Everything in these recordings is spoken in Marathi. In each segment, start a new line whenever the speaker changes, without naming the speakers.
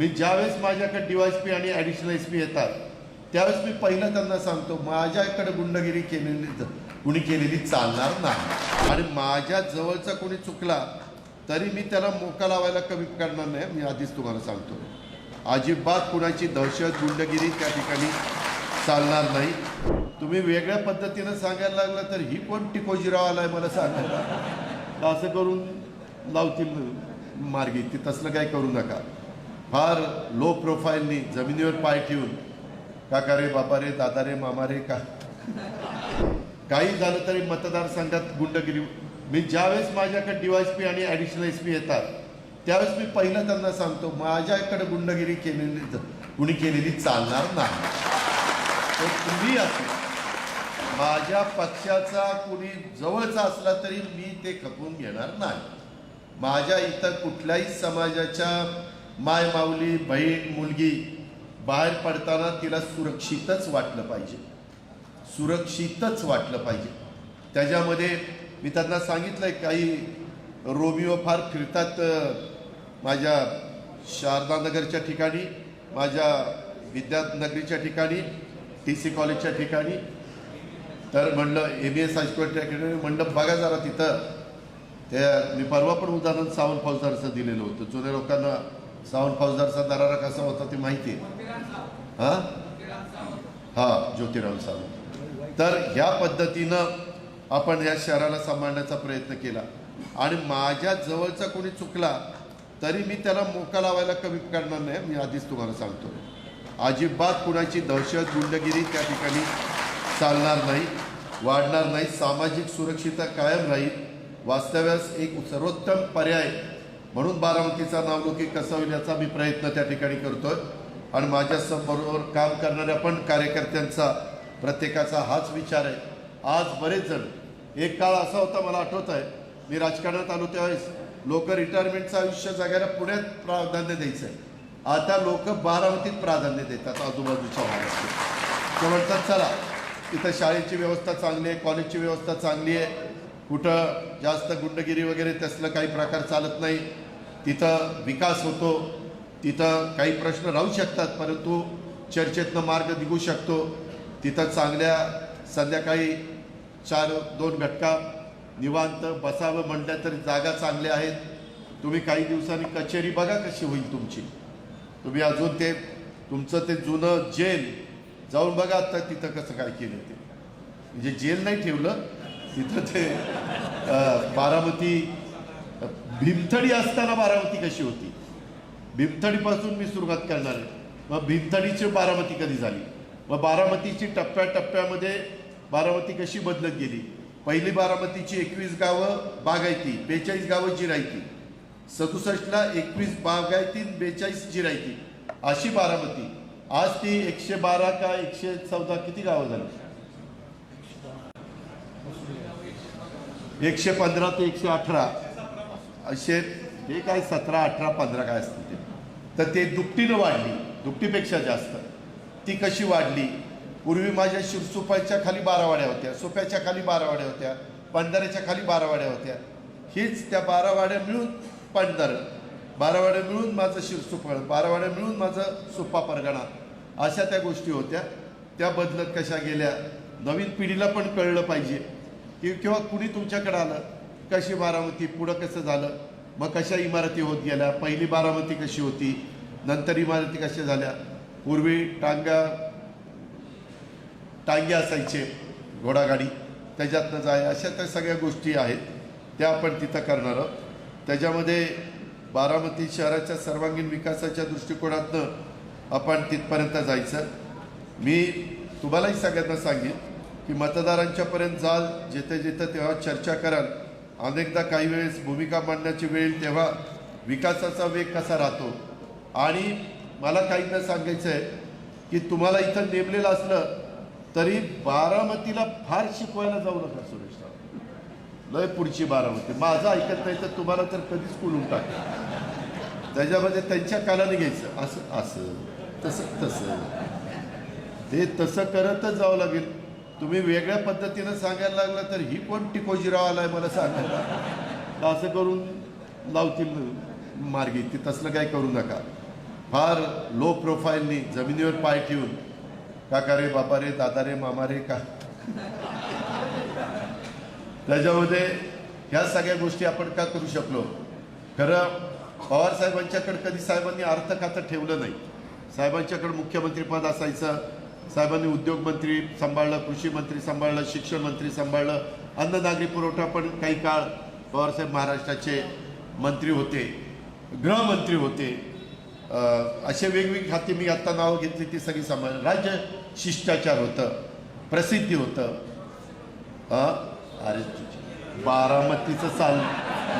मी ज्यावेळेस माझ्याकडे डीवाय पी आणि ॲडिशनल एस पी येतात त्यावेळेस मी पहिलं त्यांना सांगतो माझ्याकडे गुंडगिरी केलेली कुणी केलेली चालणार नाही. आणि माझ्या जवळचा कोणी चुकला तरी मी त्याला मोका लावायला कमी करणार नाही मी आधीच तुम्हाला सांगतो. अजिबात कुणाची दहशत गुंडगिरी त्या ठिकाणी चालणार नाही. तुम्ही वेगळ्या पद्धतीनं सांगायला लागलं तर ही कोण टिकोजीराव आलाय मला सांगायला? असं करून लावतील मार्गी ती तसलं काही करू नका. फार लो प्रोफाईलनी जमिनीवर पाय ठेवून काका रे बाबा रे दादा रे मामा रे का? काही झालं तरी मतदारसंघात गुंडगिरी मी ज्यावेळेस माझ्याकडे डीवायस पी आणि ॲडिशनल एस पी येतात त्यावेळेस मी पहिलं त्यांना सांगतो माझ्याकडे गुंडगिरी केलेली कुणी केलेली चालणार नाही. तर तुम्ही असो. माझ्या पक्षाचा कुणी जवळचा असला तरी मी ते खपवून घेणार नाही. माझ्या इथं कुठल्याही समाजाच्या माय माऊली बहीण मुलगी बाहेर पडताना तिला सुरक्षितच वाटलं पाहिजे. सुरक्षितच वाटलं पाहिजे. त्याच्यामध्ये मी त्यांना सांगितलंय काही रोमिओ फार फिरतात माझ्या शारदानगरच्या ठिकाणी माझ्या विद्यानगरीच्या ठिकाणी टी सी कॉलेजच्या ठिकाणी. तर म्हणलं एम बी एस हायस्कूलच्या ठिकाणी म्हणलं बघा जरा तिथं. त्या मी परवा पण उदाहरण सावंत फौजदारचं दिलेलं होतं. जुन्या लोकांना सावंत फौजदारचा दरारा कसा होता ते माहिती आहे. हां? हां ज्योतिराव सावंत. तर ह्या पद्धतीनं आपण या शहराला सांभाळण्याचा प्रयत्न केला. आणि माझ्या जवळचा कोणी चुकला तरी मी त्याला मोका लावायला कमी करणार नाही. मी आधीच तुम्हाला सांगतो. अजिबात कुणाची दहशत गुंडगिरी त्या ठिकाणी चालणार नाही वाढणार नाही. सामाजिक सुरक्षितता कायम राहील. वास्तव्यास एक सर्वोत्तम पर्याय म्हणून बारामतीचा नावलौकिक कसा होईल याचा मी प्रयत्न त्या ठिकाणी करतोय. आणि माझ्या बरोबर काम करणाऱ्या पण कार्यकर्त्यांचा प्रत्येकाचा हाच विचार आहे. आज बरेच जण एक काळ असा होता मला आठवत आहे मी राजकारणात आलो त्यावेळेस लोक रिटायरमेंटचं आयुष्य जगायला पुण्यात प्राधान्य द्यायचं. आहे आता लोक बारामतीत प्राधान्य देतात आजूबाजूच्या भागात. ते म्हणतात चला तिथं शाळेची व्यवस्था चांगली आहे कॉलेजची व्यवस्था चांगली आहे. कुठं जास्त गुंडगिरी वगैरे तसलं काही प्रकार चालत नाही. तिथं विकास होतो तिथं काही प्रश्न राहू शकतात परंतु चर्चेतनं मार्ग निघू शकतो. तिथं चांगल्या संध्याकाळी चार दोन घटका निवांत बसावं म्हटलं तरी जागा चांगल्या आहेत. तुम्ही काही दिवसांनी कचेरी बघा कशी होईल तुमची. तुम्ही अजून ते तुमचं ते जुनं जेल जाऊन बघा आता तिथं कसं काय केलं ते. म्हणजे जेल नाही ठेवलं तिथं ते बारामती भीमथडी असताना बारामती कशी होती? भीमथडीपासून मी सुरुवात करणार आहे. मग भीमथडीची बारामती कधी झाली? मग बारामतीची टप्प्याटप्प्यामध्ये बारामती कशी बदलत गेली? पहिली बारामतीची एकवीस गावं बागायती बेचाळीस गावं जिरायती. सदुसष्टला एकवीस बागायती बेचाळीस जिरायती. अशी बारामती. आज ती एकशे बारा का एकशे चौदा किती गावं झाली? एकशे पंधरा ते एकशे अठरा. असे हे काय सतरा अठरा पंधरा काय असतील ते. तर ते दुपटीनं वाढली दुपटीपेक्षा जास्त. ती कशी वाढली? पूर्वी माझ्या शिरसुपाच्या खाली बारावाड्या होत्या सोप्याच्या खाली बारावाड्या होत्या पंधराच्या खाली बारावाड्या होत्या. हीच त्या बारावाड्या मिळून पंधर. बारावाड्या मिळून माझं शिरसुपळ बारावाड्या मिळून माझं सुप्पा परगणा. अशा त्या गोष्टी होत्या. त्या बदलत कशा गेल्या? नवीन पिढीला पण कळलं पाहिजे. की किंवा कुणी तुमच्याकडे आलं कशी बारामती पुढं कसं झालं? मग कशा इमारती होत गेल्या? पहिली बारामती कशी होती? नंतर इमारती कशा झाल्या? पूर्वी टांगा टांगे असायचे घोडागाडी. त्याच्यातनं जाय अशा त्या सगळ्या गोष्टी आहेत. त्या आपण तिथं करणार आहोत. त्याच्यामध्ये बारामती शहराच्या सर्वांगीण विकासाच्या दृष्टिकोनातनं आपण तिथपर्यंत जायचं. मी तुम्हालाही सगळ्यांना सांगेन की मतदारांच्यापर्यंत जाल जिथे जिथं तेव्हा चर्चा कराल अनेकदा काही वेळेस भूमिका मांडण्याची वेळ तेव्हा विकासाचा वेग कसा राहतो? आणि मला काहींना सांगायचं आहे की तुम्हाला इथं नेमलेलं असलं तरी बारामतीला फार शिकवायला जाऊ नका सुरेश राव. लय पुढची बारामती. माझं ऐकत नाही तर तुम्हाला तर कधीच कुलून टाक त्याच्यामध्ये त्यांच्या कालाने घ्यायचं. असं असं तसं तसं. ते तसं करतच जावं लागेल. तुम्ही वेगळ्या पद्धतीनं सांगायला लागलं तर ही कोण टिकोजीराव आलाय मला सांगायला? असं करून लावतील मार्गी. ती तसलं काही करू नका. फार लो प्रोफाईलनी जमिनीवर पाय ठेवून काका रे बापा रे दादा रे मामा रे का? त्याच्यामध्ये ह्या सगळ्या गोष्टी आपण का करू शकलो? खरं पवार साहेबांच्याकडे कधी साहेबांनी अर्थ खातं ठेवलं नाही. साहेबांच्याकडे मुख्यमंत्रीपद असायचं साहेबांनी उद्योगमंत्री सांभाळलं कृषी मंत्री सांभाळलं शिक्षण मंत्री सांभाळलं अन्न नागरी पुरवठा पण काही काळ पवारसाहेब महाराष्ट्राचे मंत्री होते गृहमंत्री होते. असे वेगवेगळी खाती मी आत्ता नावं घेतली ती सगळी सांभाळ राज्य शिष्टाचार होतं प्रसिद्धी होतं. अरे बारामतीचं चाल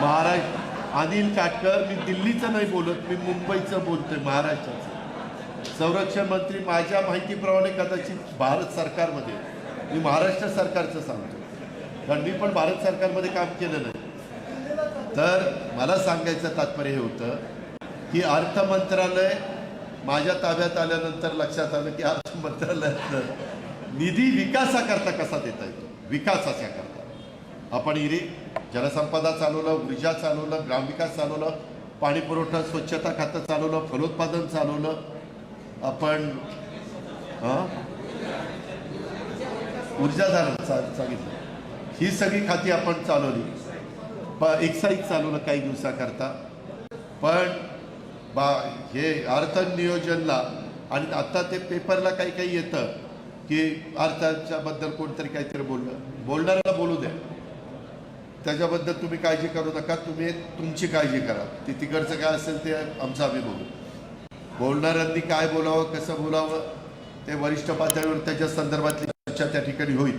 महाराष्ट्र अनिल काटकर मी दिल्लीचं नाही बोलत मी मुंबईचं बोलतोय महाराष्ट्राचं. संरक्षण मंत्री माझ्या माहितीप्रमाणे कदाचित भारत सरकारमध्ये मी महाराष्ट्र सरकारचं सांगतो. कारण मी पण भारत सरकारमध्ये काम केलं नाही. तर मला सांगायचं तात्पर्य हे होतं की अर्थ मंत्रालय माझ्या ताब्यात आल्यानंतर लक्षात आलं की अर्थ मंत्रालयातलं निधी विकासाकरता कसा देता येतो? विकासाच्या करता. आपण इरी जलसंपदा चालवलं ऊर्जा चालवलं ग्रामविकास चालवलं पाणीपुरवठा स्वच्छता खातं चालवलं फलोत्पादन चालवलं आपण हां? सांगितलं. ही सगळी खाती आपण चालवली. प एक्साईज चालवलं काही दिवसाकरता. पण बा हे अर्थ नियोजनला आणि आता ते पेपरला काही काही येतं की अर्थाच्या बद्दल कोणतरी काहीतरी बोललं. बोलणाऱ्याला बोलू द्या. त्याच्याबद्दल तुम्ही काळजी करू नका. तुम्ही तुमची काळजी करा. ती तिकडचं काय असेल ते आमचं आम्ही बोलू बोलणाऱ्यांनी काय बोलावं कसं बोलावं ते वरिष्ठ पातळीवर त्याच्या संदर्भातली चर्चा त्या ठिकाणी होईल.